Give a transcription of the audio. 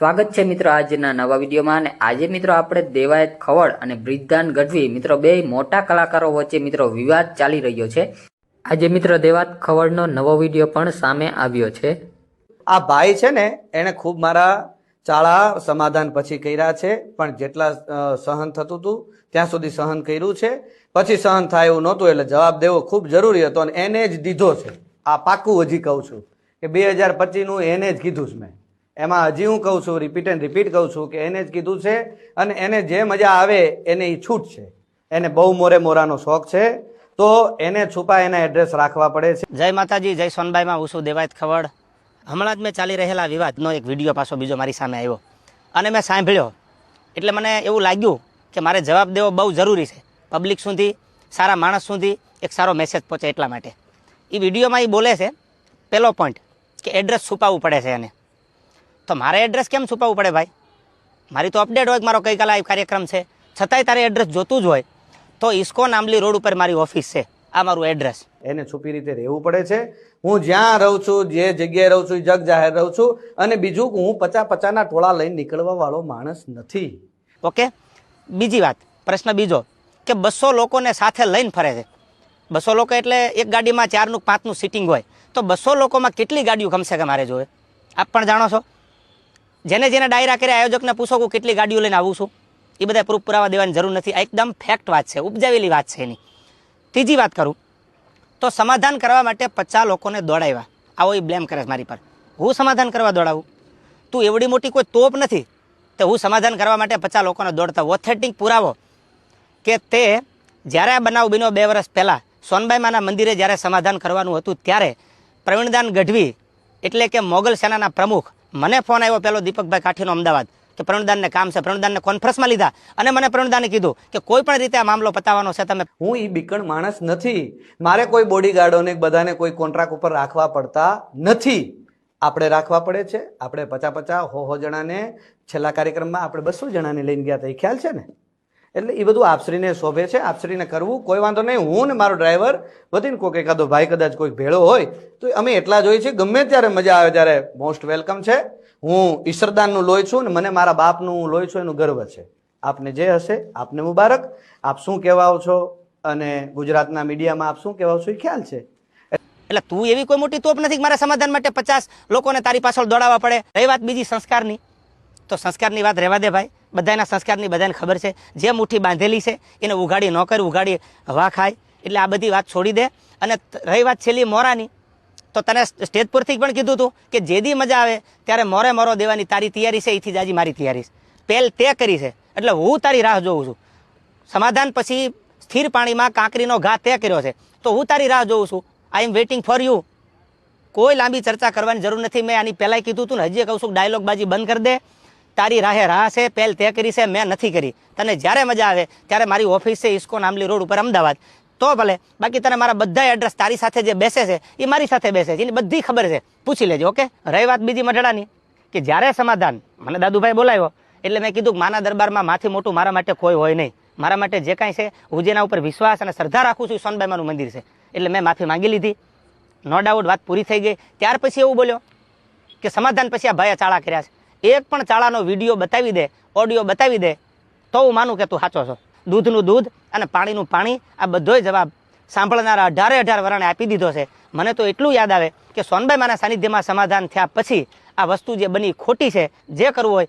સ્વાગત છે મિત્રો આજના નવા વિડીયોમાં અને આજે મિત્રો આપણે દેવાયત ખવડ અને બ્રિજદાન ગઢવી, મિત્રો બે મોટા કલાકારો વચ્ચે મિત્રો વિવાદ ચાલી રહ્યો છે. આજે મિત્રો દેવાત ખવડનો નવો વીડિયો પણ સામે આવ્યો છે. આ ભાઈ છે ને, એણે ખૂબ મારા ચાળા સમાધાન પછી કર્યા છે, પણ જેટલા સહન થતું હતું ત્યાં સુધી સહન કર્યું છે. પછી સહન થાય એવું નહોતું, એટલે જવાબ દેવો ખૂબ જરૂરી હતો અને એને જ દીધો છે. આ પાકું હજી કહું છું કે બે હજાર પચીસનું એને જ કીધું છે મેં. એમાં હજી હું કહું છું રિપીટ એન્ડ રિપીટ કહું છું કે એને જ કીધું છે અને એને જે મજા આવે એને એ છૂટ છે. એને બહુ મોરે મોરાનો શોખ છે. તો એને છુપા એના એડ્રેસ રાખવા પડે છે. જય માતાજી, જય સોનબાઈમાં, હું છું દેવાયત ખવડ. હમણાં જ મેં ચાલી રહેલા વિવાદનો એક વીડિયો પાછો બીજો મારી સામે આવ્યો. અને મેં સાંભળ્યો. એટલે મને એવું લાગ્યું કે મારે જવાબ દેવો બહુ જરૂરી છે. પબ્લિક સુધી, સારા માણસ સુધી એક સારો મેસેજ પહોંચે એટલા માટે. એ વિડીયોમાં એ બોલે છે પહેલો પોઈન્ટ કે એડ્રેસ છુપાવવું પડે છે એને. તો મારે એડ્રેસ કેમ છુપાવવું પડે ભાઈ? મારી તો અપડેટ હોય કે મારો ગઈકાલે આ કાર્યક્રમ છે. છતાંય તારે એડ્રેસ જોતું જ હોય. તો ઇસ્કોન આંબલી રોડ ઉપર મારી ઓફિસ છે. આ મારું એડ્રેસ એને છુપી રીતે રહેવું પડે છે. હું જ્યાં રહું છું જે જગ્યાએ રહું છું જગ જાહેર રહું છું અને બીજું હું પચા પચાના ટોળા લઈને નીકળવા વાળો માણસ નથી. ઓકે? બીજી વાત પ્રશ્ન બીજો કે બસો લોકોને સાથે લઈને ફરે છે. બસો લોકો એટલે એક ગાડીમાં ચારનું પાંચનું સિટિંગ હોય. તો બસો લોકોમાં કેટલી ગાડીઓ ગમશે કે મારે જોવે? આપ પણ જાણો છો? જેને જેને ડાયરા કર્યા, આયોજકને પૂછો કે કેટલી ગાડીઓ લઈને આવું છું. એ બધા પ્રૂફ પુરાવા દેવાની જરૂર નથી. આ એકદમ ફેક્ટ વાત છે. ઉપજાવેલી વાત છે એની. ત્રીજી વાત કરું. તો સમાધાન કરવા માટે પચાસ લોકોને દોડાવ્યા. આવો એ બ્લેમ કરે મારી પર. હું સમાધાન કરવા દોડાવું? તું એવડી મોટી કોઈ તોપ નથી? તો હું સમાધાન કરવા માટે પચાસ લોકોને દોડતા ઓથેન્ટિક પુરાવો. કે તે જ્યારે આ બનાવ બન્યો બે વર્ષ પહેલાં, સોનબાઈ માના મંદિરે જ્યારે સમાધાન કરવાનું હતું, ત્યારે પ્રવીણદાન ગઢવી એટલે કે મોગલ સેનાના પ્રમુખ મને ફોન આવ્યો પેલો દીપકભાઈ કાઠીનો અમદાવાદ કે પ્રણદાનને કામ છે, પ્રણદાનને કોન્ફરન્સમાં લીધા અને મને પ્રણદાને કીધું કે કોઈ પણ રીતે આ મામલો પતાવવાનો છે, તમે હું એ બીકણ માણસ નથી. મારે કોઈ બોડીગાર્ડોને બધાને કોઈ કોન્ટ્રાક્ટ ઉપર રાખવા પડતા નથી. આપણે રાખવા પડે છે. આપણે પચા પચા હો હો જણાને છેલ્લા કાર્યક્રમમાં આપણે બસો જણાને લઈને ગયા હતા. એ ખ્યાલ છે ને? એટલે એ બધું આપશ્રીને શોભે છે, આપશ્રીને કરવું. કોઈ વાંધો નહીં, હું ને મારો ડ્રાઈવર વધીને કોઈક એકાદો ભાઈ કદાચ કોઈક ભેળો હોય, તો અમે એટલા જ હોઈએ છીએ. ગમે ત્યારે મજા આવે ત્યારે મોસ્ટ વેલકમ છે. હું ઈશ્વરદાનનું લોહી છું ને મને મારા બાપનું લોહી છું, એનું ગર્વ છે. આપને જે હશે, આપને મુબારક. આપ શું કહેવાઓ છો? અને ગુજરાતના મીડિયામાં આપ શું કહેવાઓ છો? એ ખ્યાલ છે. એટલે તું એવી કોઈ મોટી તોપ નથી મારા સમાધાન માટે પચાસ લોકોને તારી પાછળ દોડાવવા પડે. રહી વાત બીજી સંસ્કારની. તો સંસ્કારની વાત રહેવા દે ભાઈ. બધાના સંસ્કારની બધાને ખબર છે. જે મુઠ્ઠી બાંધેલી છે, એને ઉઘાડી ન કરી, ઉઘાડી હવા ખાય. એટલે આ બધી વાત છોડી દે. અને રહી વાત છેલ્લી મોરાની. તો તને સ્ટેજ પરથી પણ કીધું હતું કે જે દી મજા આવે, ત્યારે મોરે મોરો દેવાની તારી તૈયારી છે, એથી જ આજે મારી તૈયારી પહેલ તે કરી છે. એટલે હું તારી રાહ જોઉં છું. સમાધાન પછી સ્થિર પાણીમાં કાંકરીનો ઘા તે કર્યો છે. તો હું તારી રાહ જોઉં છું. I am waiting for you કોઈ લાંબી ચર્ચા કરવાની જરૂર નથી. મેં આની પહેલાંય કીધું હતું ને, હજી કહું છું ડાયલોગ બાજી બંધ કરી દે. તારી રાહે રાહ છે પહેલ તે કરી છે, મેં નથી કરી. તને જ્યારે મજા આવે ત્યારે મારી ઓફિસ છે, ઇસ્કોન આંબલી રોડ ઉપર અમદાવાદ. તો ભલે, બાકી તને મારા બધા એડ્રેસ તારી સાથે જે બેસે છે, એ મારી સાથે બેસે છે, એની બધી ખબર છે. પૂછી લેજો, ઓકે? રહી વાત બીજી મઢડાની. કે જ્યારે સમાધાન? મને દાદુભાઈ બોલાવ્યો, એટલે મેં કીધું માના દરબારમાં માથી મોટું મારા માટે કોઈ હોય નહીં. મારા માટે જે કાંઈ છે, હું જેના ઉપર વિશ્વાસ અને શ્રદ્ધા રાખું છું સોનબાઈમાનું મંદિર છે. એટલે મેં માફી માંગી લીધી. નો ડાઉટ વાત પૂરી થઈ ગઈ. ત્યાર પછી એવું બોલ્યો કે સમાધાન પછી આ ભાઈએ ચાળા કર્યા છે. એક પણ ચાળાનો વીડિયો બતાવી દે, ઓડિયો બતાવી દે, તો હું માનું કે તું સાચો છો. દૂધનું દૂધ અને પાણીનું પાણી આ બધોય જવાબ સાંભળનારા અઢારે અઢાર વરાણે આપી દીધો છે. મને તો એટલું યાદ આવે કે સોનબાઈ માના સાનિધ્યમાં સમાધાન થયા પછી આ વસ્તુ જે બની ખોટી છે, જે કરવું હોય